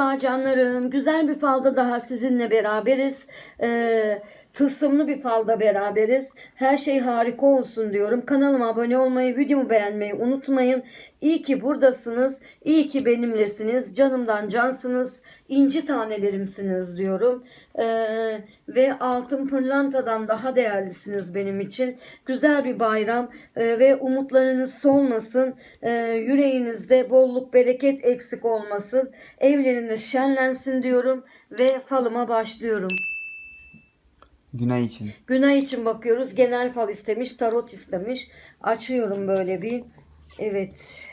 Merhaba canlarım. Güzel bir falda daha sizinle beraberiz. Ee, tılsımlı bir falda beraberiz. Her şey harika olsun diyorum. Kanalıma abone olmayı, videomu beğenmeyi unutmayın. İyi ki buradasınız. İyi ki benimlesiniz. Canımdan cansınız. İnci tanelerimsiniz diyorum. Ee, ve altın pırlantadan daha değerlisiniz benim için. Güzel bir bayram ee, ve umutlarınız solmasın. Ee, yüreğinizde bolluk, bereket eksik olmasın. Evleriniz şenlensin diyorum ve falıma başlıyorum. Günay için. Günay için bakıyoruz. Genel fal istemiş, tarot istemiş. Açıyorum böyle bir. Evet.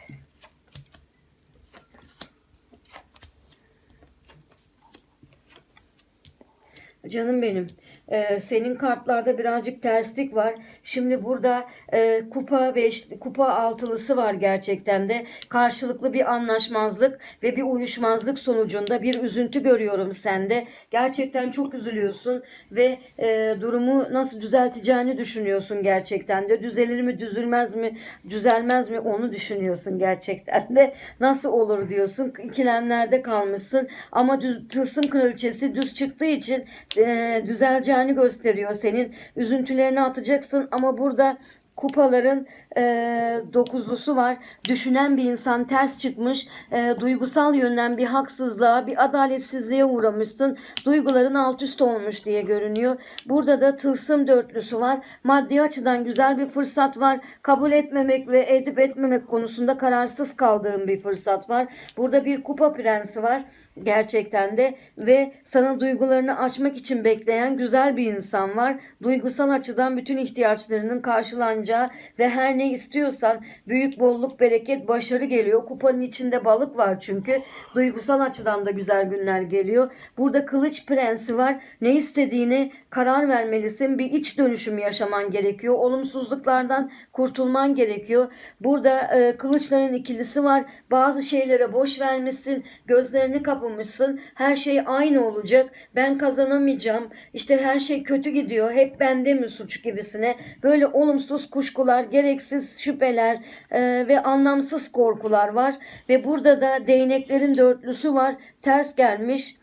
Canım benim. Ee, senin kartlarda birazcık terslik var. Şimdi burada e, kupa beş, kupa altılısı var gerçekten de. Karşılıklı bir anlaşmazlık ve bir uyuşmazlık sonucunda bir üzüntü görüyorum sende. Gerçekten çok üzülüyorsun ve e, durumu nasıl düzelteceğini düşünüyorsun gerçekten de. Düzelir mi, düzülmez mi, düzelmez mi onu düşünüyorsun gerçekten de. Nasıl olur diyorsun. İkilemlerde kalmışsın ama düz, tılsım kraliçesi düz çıktığı için e, düzeleceğini gösteriyor. Senin üzüntülerini atacaksın ama burada kupaların e, dokuzlusu var. Düşünen bir insan ters çıkmış. E, duygusal yönden bir haksızlığa, bir adaletsizliğe uğramışsın. Duyguların alt üst olmuş diye görünüyor. Burada da tılsım dörtlüsü var. Maddi açıdan güzel bir fırsat var. Kabul etmemek ve edip etmemek konusunda kararsız kaldığın bir fırsat var. Burada bir kupa prensi var gerçekten de ve sana duygularını açmak için bekleyen güzel bir insan var. Duygusal açıdan bütün ihtiyaçlarının karşılanacağı ve her ne istiyorsan büyük bolluk, bereket, başarı geliyor. Kupanın içinde balık var çünkü. Duygusal açıdan da güzel günler geliyor. Burada kılıç prensi var. Ne istediğini karar vermelisin. Bir iç dönüşüm yaşaman gerekiyor. Olumsuzluklardan kurtulman gerekiyor. Burada e, kılıçların ikilisi var. Bazı şeylere boş vermişsin. Gözlerini kapamışsın. Her şey aynı olacak. Ben kazanamayacağım. İşte her şey kötü gidiyor. Hep bende mi suç gibisine. Böyle olumsuz kuşkular, gereksiz şüpheler e, ve anlamsız korkular var. Ve burada da değneklerin dörtlüsü var. Ters gelmiş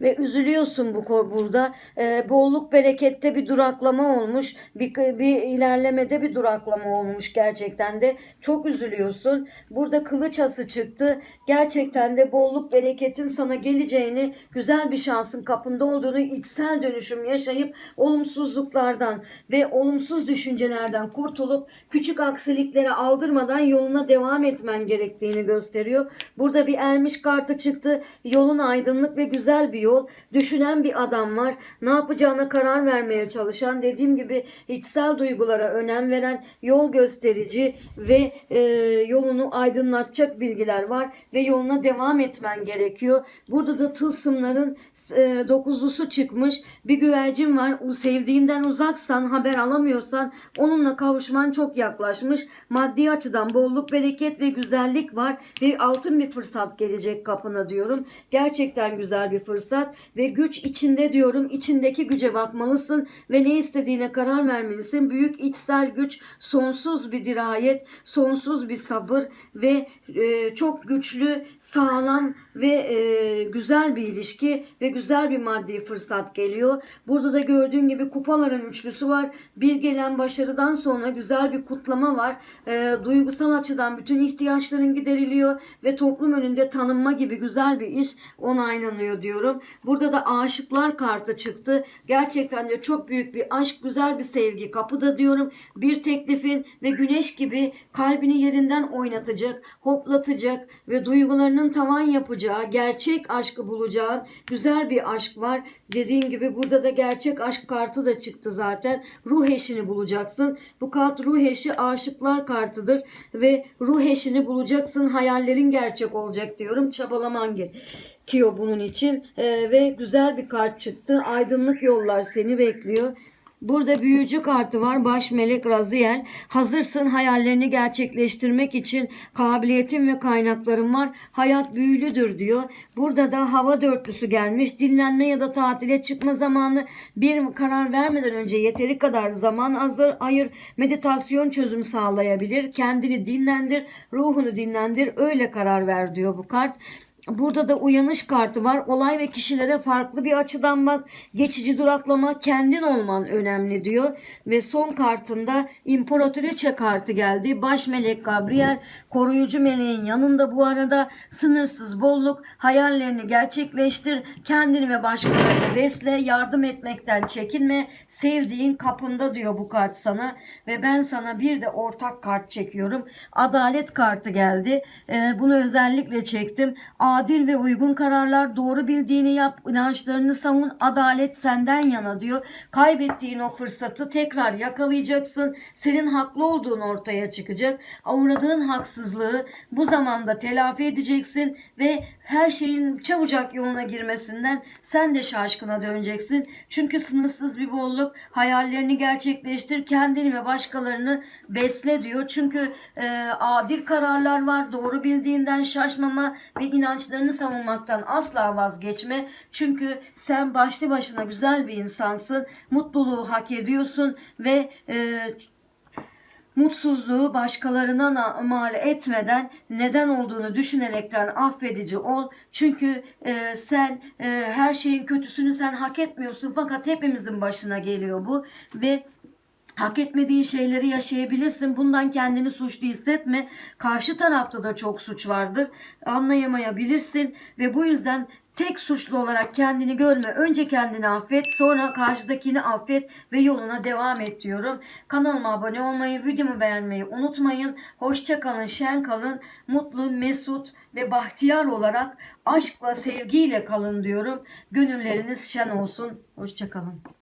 ve üzülüyorsun bu burada. Ee, bolluk berekette bir duraklama olmuş. Bir, bir ilerlemede bir duraklama olmuş gerçekten de. Çok üzülüyorsun. Burada kılıç ası çıktı. Gerçekten de bolluk bereketin sana geleceğini, güzel bir şansın kapında olduğunu, içsel dönüşüm yaşayıp olumsuzluklardan ve olumsuz düşüncelerden kurtulup küçük aksiliklere aldırmadan yoluna devam etmen gerektiğini gösteriyor. Burada bir ermiş kartı çıktı. Yolun aydınlık ve güzel bir yol. Düşünen bir adam var. Ne yapacağına karar vermeye çalışan, dediğim gibi içsel duygulara önem veren, yol gösterici ve e, yolunu aydınlatacak bilgiler var ve yoluna devam etmen gerekiyor. Burada da tılsımların e, dokuzlusu çıkmış. Bir güvercin var. O sevdiğinden uzaksan, haber alamıyorsan onunla kavuşman çok yaklaşmış. Maddi açıdan bolluk, bereket ve güzellik var ve altın bir fırsat gelecek kapına diyorum. Gerçekten güzel bir fırsat ve güç içinde diyorum. İçindeki güce bakmalısın ve ne istediğine karar vermelisin. Büyük içsel güç, sonsuz bir dirayet, sonsuz bir sabır ve e, çok güçlü, sağlam ve e, güzel bir ilişki ve güzel bir maddi fırsat geliyor. Burada da gördüğün gibi kupaların üçlüsü var. Bir gelen başarıdan sonra güzel bir kutlama var. E, duygusal açıdan bütün ihtiyaçların gideriliyor ve toplum önünde tanınma gibi güzel bir iş onaylanıyor diyorum. Burada da aşıklar kartı çıktı. Gerçekten de çok büyük bir aşk, güzel bir sevgi kapıda diyorum. Bir teklifin ve güneş gibi kalbini yerinden oynatacak, hoplatacak ve duygularının tavan yapacağı, gerçek aşkı bulacağın güzel bir aşk var. Dediğim gibi burada da gerçek aşk kartı da çıktı zaten. Ruh eşini bulacaksın. Bu kart ruh eşi aşıklar kartıdır ve ruh eşini bulacaksın. Hayallerin gerçek olacak diyorum. Çabalaman gerekiyor bunun için Ee, ve güzel bir kart çıktı. Aydınlık yollar seni bekliyor. Burada büyücü kartı var. Baş melek Raziel. Hazırsın hayallerini gerçekleştirmek için kabiliyetin ve kaynakların var. Hayat büyülüdür diyor. Burada da hava dörtlüsü gelmiş. Dinlenme ya da tatile çıkma zamanı bir karar vermeden önce yeteri kadar zaman hazır ayır. Meditasyon çözüm sağlayabilir. Kendini dinlendir. Ruhunu dinlendir. Öyle karar ver diyor bu kart. Burada da uyanış kartı var. Olay ve kişilere farklı bir açıdan bak. Geçici duraklama kendin olman önemli diyor. Ve son kartında İmparatoriçe kartı geldi. Baş melek Gabriel koruyucu meleğin yanında bu arada sınırsız bolluk hayallerini gerçekleştir. Kendini ve başkalarını besle. Yardım etmekten çekinme. Sevdiğin kapında diyor bu kart sana. Ve ben sana bir de ortak kart çekiyorum. Adalet kartı geldi. Ee, bunu özellikle çektim. Adil ve uygun kararlar, doğru bildiğini yap, inançlarını savun, adalet senden yana diyor. Kaybettiğin o fırsatı tekrar yakalayacaksın. Senin haklı olduğun ortaya çıkacak. Uğradığın haksızlığı bu zamanda telafi edeceksin ve her şeyin çabucak yoluna girmesinden sen de şaşkına döneceksin. Çünkü sınırsız bir bolluk, hayallerini gerçekleştir, kendini ve başkalarını besle diyor. Çünkü e, adil kararlar var, doğru bildiğinden şaşmama ve inançlarını savunmaktan asla vazgeçme. Çünkü sen başlı başına güzel bir insansın, mutluluğu hak ediyorsun ve e, Mutsuzluğu başkalarına na- mal etmeden neden olduğunu düşünerekten affedici ol. Çünkü e, sen e, her şeyin kötüsünü sen hak etmiyorsun fakat hepimizin başına geliyor bu ve Hak etmediğin şeyleri yaşayabilirsin. Bundan kendini suçlu hissetme. Karşı tarafta da çok suç vardır. Anlayamayabilirsin ve bu yüzden tek suçlu olarak kendini görme. Önce kendini affet, sonra karşıdakini affet ve yoluna devam et diyorum. Kanalıma abone olmayı, videomu beğenmeyi unutmayın. Hoşça kalın, şen kalın, mutlu, mesut ve bahtiyar olarak aşkla, sevgiyle kalın diyorum. Gönülleriniz şen olsun. Hoşça kalın.